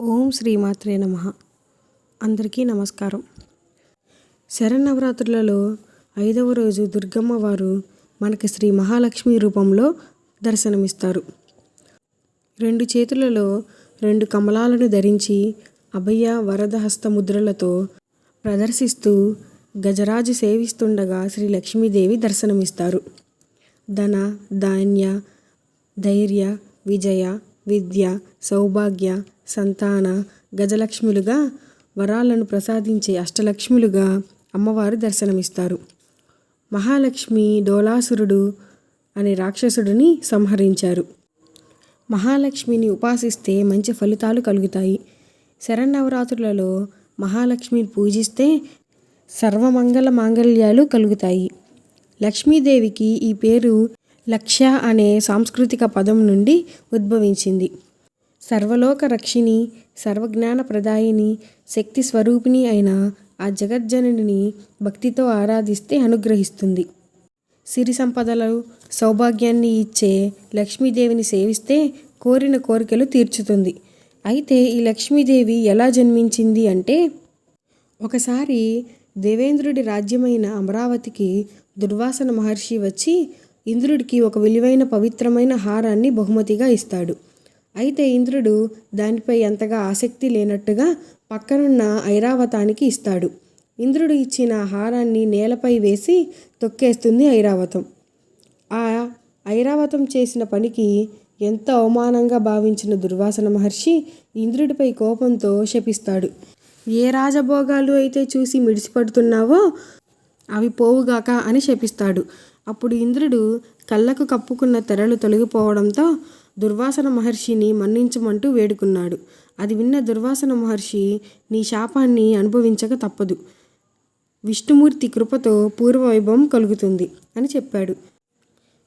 ఓం శ్రీమాత్రే నమ. అందరికీ నమస్కారం. శరన్నవరాత్రులలో ఐదవ రోజు దుర్గమ్మ వారు మనకి శ్రీ మహాలక్ష్మి రూపంలో దర్శనమిస్తారు. రెండు చేతులలో రెండు కమలాలను ధరించి అభయ వరదహస్త ముద్రలతో ప్రదర్శిస్తూ గజరాజు సేవిస్తుండగా శ్రీ లక్ష్మీదేవి దర్శనమిస్తారు. ధన ధాన్య ధైర్య విజయ విద్య సౌభాగ్య సంతాన గజలక్ష్ములుగా వరాలను ప్రసాదించే అష్టలక్ష్ములుగా అమ్మవారు దర్శనమిస్తారు. మహాలక్ష్మి డోలాసురుడు అనే రాక్షసుడిని సంహరించారు. మహాలక్ష్మిని ఉపాసిస్తే మంచి ఫలితాలు కలుగుతాయి. శరన్నవరాత్రులలో మహాలక్ష్మిని పూజిస్తే సర్వమంగళ మాంగళ్యాలు కలుగుతాయి. లక్ష్మీదేవికి ఈ పేరు లక్ష్య అనే సాంస్కృతిక పదం నుండి ఉద్భవించింది. సర్వలోక రక్షిణి సర్వజ్ఞాన ప్రదాయిని శక్తి స్వరూపిణి అయిన ఆ జగజ్జననిని భక్తితో ఆరాధిస్తే అనుగ్రహిస్తుంది. సిరి సంపదలు సౌభాగ్యాన్ని ఇచ్చే లక్ష్మీదేవిని సేవిస్తే కోరిన కోరికలు తీర్చుతుంది. అయితే ఈ లక్ష్మీదేవి ఎలా జన్మించింది అంటే ఒకసారి దేవేంద్రుడి రాజ్యమైన అమరావతికి దుర్వాసన మహర్షి వచ్చి ఇంద్రుడికి ఒక విలువైన పవిత్రమైన హారాన్ని బహుమతిగా ఇస్తాడు. అయితే ఇంద్రుడు దానిపై ఎంతగా ఆసక్తి లేనట్టుగా పక్కనున్న ఐరావతానికి ఇస్తాడు. ఇంద్రుడు ఇచ్చిన హారాన్ని నేలపై వేసి తొక్కేస్తుంది ఐరావతం. ఆ ఐరావతం చేసిన పనికి ఎంత అవమానంగా భావించిన దుర్వాసన మహర్షి ఇంద్రుడిపై కోపంతో శపిస్తాడు. ఏ రాజభోగాలు అయితే చూసి మిడిసిపడుతున్నావో అవి పోవుగాక అని శపిస్తాడు. అప్పుడు ఇంద్రుడు కళ్ళకు కప్పుకున్న తెరలు తొలగిపోవడంతో దుర్వాసన మహర్షిని మన్నించమంటూ వేడుకున్నాడు. అది విన్న దుర్వాసన మహర్షి నీ శాపాన్ని అనుభవించక తప్పదు. విష్ణుమూర్తి కృపతో పూర్వవైభవం కలుగుతుంది అని చెప్పాడు.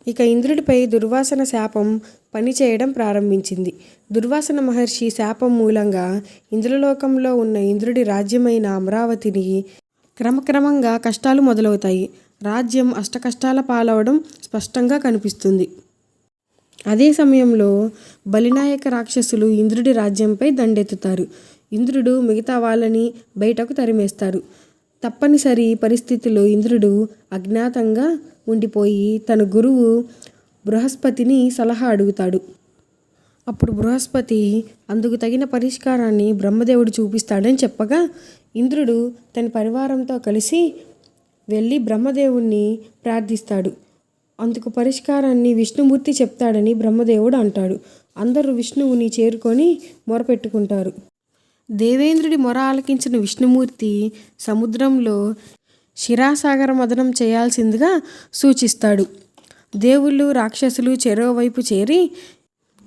ఇక ఇంద్రుడిపై దుర్వాసన శాపం పనిచేయడం ప్రారంభించింది. దుర్వాసన మహర్షి శాపం మూలంగా ఇంద్రలోకంలో ఉన్న ఇంద్రుడి రాజ్యమైన అమరావతిని క్రమక్రమంగా కష్టాలు మొదలవుతాయి. రాజ్యం అష్టకష్టాల పాలవడం స్పష్టంగా కనిపిస్తుంది. అదే సమయంలో బలినాయక రాక్షసులు ఇంద్రుడి రాజ్యంపై దండెత్తుతారు. ఇంద్రుడు మిగతా వాళ్ళని బయటకు తరిమేస్తారు. తప్పనిసరి పరిస్థితిలో ఇంద్రుడు అజ్ఞాతంగా ఉండిపోయి తన గురువు బృహస్పతిని సలహా అడుగుతాడు. అప్పుడు బృహస్పతి అందుకు తగిన పరిష్కారాన్ని బ్రహ్మదేవుడు చూపిస్తాడని చెప్పగా ఇంద్రుడు తన పరివారంతో కలిసి వెళ్ళి బ్రహ్మదేవుణ్ణి ప్రార్థిస్తాడు. అందుకు పరిష్కారాన్ని విష్ణుమూర్తి చెప్తాడని బ్రహ్మదేవుడు అంటాడు. అందరూ విష్ణువుని చేరుకొని మొరపెట్టుకుంటారు. దేవేంద్రుడి మొర ఆలకించిన విష్ణుమూర్తి సముద్రంలో శిరాసాగర మదనం చేయాల్సిందిగా సూచిస్తాడు. దేవుళ్ళు రాక్షసులు చెరోవైపు చేరి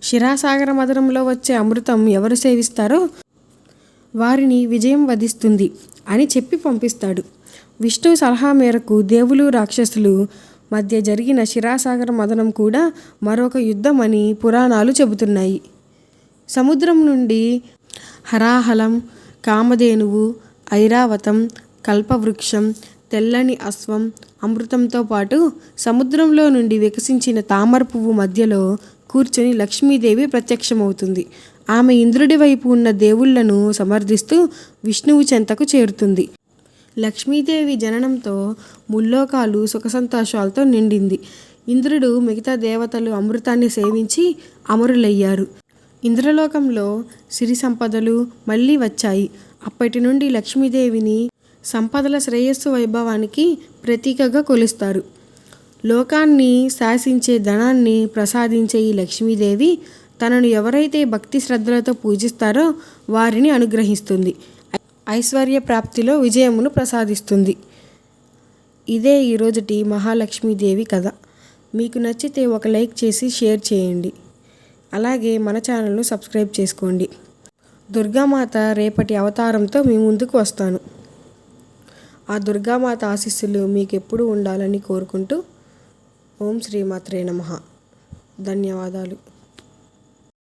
శిరాసాగర మదనంలో వచ్చే అమృతం ఎవరు సేవిస్తారో వారిని విజయం వధిస్తుంది అని చెప్పి పంపిస్తాడు. విష్ణు సలహా మేరకు దేవులు రాక్షసులు మధ్య జరిగిన శిరాసాగర మదనం కూడా మరొక యుద్ధం అని పురాణాలు చెబుతున్నాయి. సముద్రం నుండి హరాహలం కామధేనువు ఐరావతం కల్పవృక్షం తెల్లని అశ్వం అమృతంతో పాటు సముద్రంలో నుండి వికసించిన తామర పువ్వు మధ్యలో కూర్చొని లక్ష్మీదేవి ప్రత్యక్షమవుతుంది. ఆమె ఇంద్రుడి వైపు ఉన్న దేవుళ్ళను సమర్థిస్తూ విష్ణువు చెంతకు చేరుతుంది. లక్ష్మీదేవి జననంతో ముల్లోకాలు సుఖసంతోషాలతో నిండింది. ఇంద్రుడు మిగతా దేవతలు అమృతాన్ని సేవించి అమరులయ్యారు. ఇంద్రలోకంలో సిరి సంపదలు మళ్ళీ వచ్చాయి. అప్పటి నుండి లక్ష్మీదేవిని సంపదల శ్రేయస్సు వైభవానికి ప్రతీకగా కొలుస్తారు. లోకాన్ని శాసించే ధనాన్ని ప్రసాదించే ఈ లక్ష్మీదేవి తనను ఎవరైతే భక్తి శ్రద్ధలతో పూజిస్తారో వారిని అనుగ్రహిస్తుంది. ఐశ్వర్య ప్రాప్తిలో విజయమును ప్రసాదిస్తుంది. ఇదే ఈరోజుటి మహాలక్ష్మీదేవి కథ. మీకు నచ్చితే ఒక లైక్ చేసి షేర్ చేయండి. అలాగే మన ఛానల్ను సబ్స్క్రైబ్ చేసుకోండి. దుర్గామాత రేపటి అవతారంతో మీ ముందుకు వస్తాను. ఆ దుర్గామాత ఆశీస్సులు మీకు ఎప్పుడూ ఉండాలని కోరుకుంటూ ఓం శ్రీమాత్రే నమ. ధన్యవాదాలు.